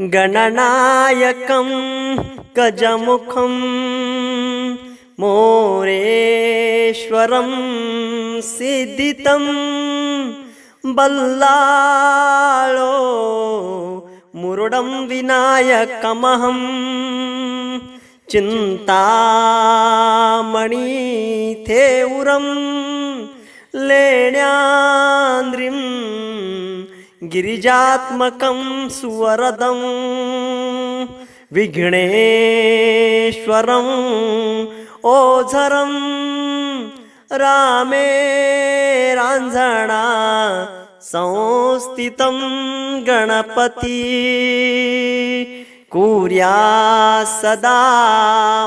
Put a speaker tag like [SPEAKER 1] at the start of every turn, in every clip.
[SPEAKER 1] गणनायकं गजमुखं मोरेश्वरं सिद्धितं बल्लाळो मुरुडं विनायकमहं चिन्तामणिथेउरं लेण्यान्द्रिं गिरिजात्मकं सुवरदं विघ्नेश्वरम् ओझरं रामे राञ्झणा संस्थितं गणपती कुर्या सदा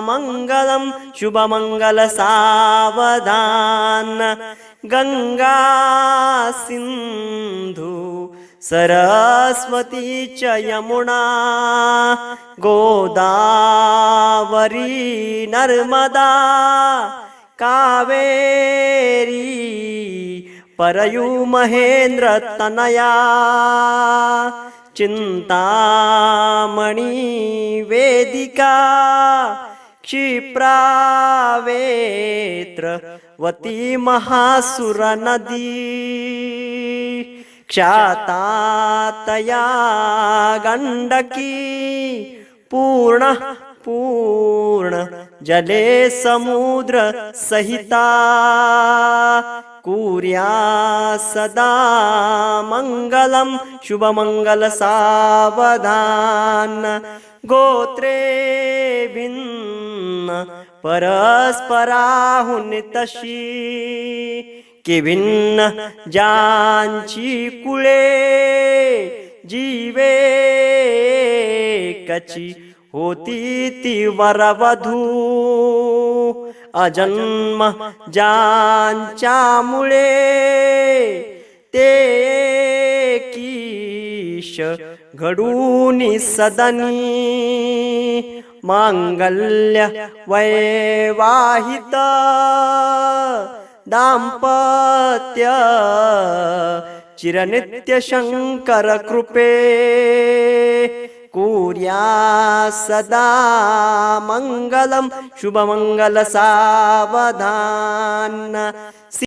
[SPEAKER 1] मङ्गलं शुभमङ्गलसावधान गङ्गा सिन्धु सरस्वती च यमुना गोदावरी नर्मदा कावेरी परयू महेन्द्रतनया चिन्तामणि वेदिका क्षिप्रावेत्रवती महासुरनदी क्षातातया गण्डकी पूर्ण पूर्ण जले समुद्र सहिता कुर्या सदा मङ्गलं शुभमङ्गलसावधान गोत्रे भिन्न परस्पराहुनितशी की भिन्न जांची कुळे जीवे कची होती ती वरवधू अजन्म मुळे ते कीश घडूनी सदनी मांगल्य वैवाहित दाम्पत्य चिरनित्य शङ्कर कृपे। कुर्या सदा मङ्गलं शुभमङ्गलसावधान